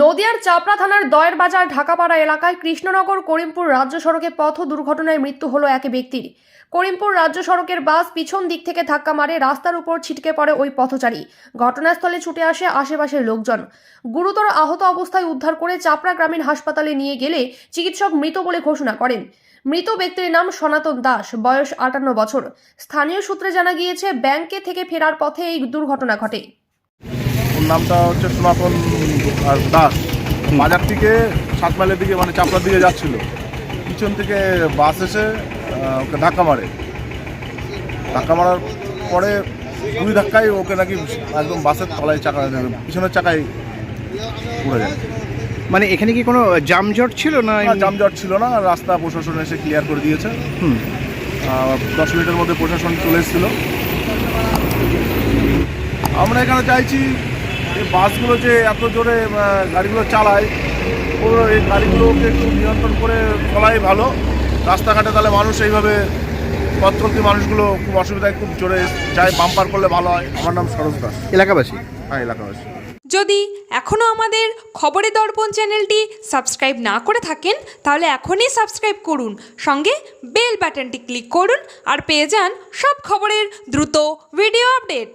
নদিয়ার চাপড়া থানার দয়ের বাজার ঢাকাপাড়া এলাকায় কৃষ্ণনগর করিমপুর রাজ্য সড়কে পথ দুর্ঘটনায় মৃত্যু হলো এক ব্যক্তির। করিমপুর রাজ্য সড়কের বাস পিছন দিক থেকে ধাক্কা মারে, রাস্তার উপর ছিটকে পড়ে ওই পথচারী। ঘটনাস্থলে ছুটে আসে আশেপাশের লোকজন। গুরুতর আহত অবস্থায় উদ্ধার করে চাপড়া গ্রামীণ হাসপাতালে নিয়ে গেলে চিকিৎসক মৃত বলে ঘোষণা করেন। মৃত ব্যক্তির নাম সনাতন দাস, বয়স আটান্ন বছর। স্থানীয় সূত্রে জানা গিয়েছে, ব্যাংকে থেকে ফেরার পথে এই দুর্ঘটনা ঘটে। ওর নামটা হচ্ছে সনাতন আর দাস। বাজার থেকে সাত মাইলের দিকে মানে চাপড়ার দিকে যাচ্ছিল। পিছন থেকে বাস এসে ওকে ধাক্কা মারে। ধাক্কা মারার পরে দুই ধাক্কায় ওকে নাকি একদম বাসের তলায় চাকা পিছনের চাকায় পড়ে যায়। মানে এখানে কি কোনো জামজট ছিল না এমনি? ছিল না রাস্তা প্রশাসন এসে ক্লিয়ার করে দিয়েছে। হুম। দশ মিনিটের মধ্যে প্রশাসন চলে এসেছিল। আমরা এখানে চাইছি যে বাসগুলো যে এত জোরে গাড়িগুলো চালায় ওগুলো এই গাড়িগুলোকে একটু নিয়ন্ত্রণ করে চলাই ভালো। রাস্তাঘাটে তাহলে মানুষ এইভাবে পথ মানুষগুলো খুব অসুবিধায় খুব জোরে যায় বাম্পার করলে ভালো হয়। আমার নাম সরোজ দাস। এলাকাবাসী? হ্যাঁ এলাকাবাসী। যদি এখনও আমাদের খবরে দর্পণ চ্যানেলটি সাবস্ক্রাইব না করে থাকেন তাহলে এখনই সাবস্ক্রাইব করুন। সঙ্গে বেল বাটনটি ক্লিক করুন আর পেয়ে যান সব খবরের দ্রুত ভিডিও আপডেট।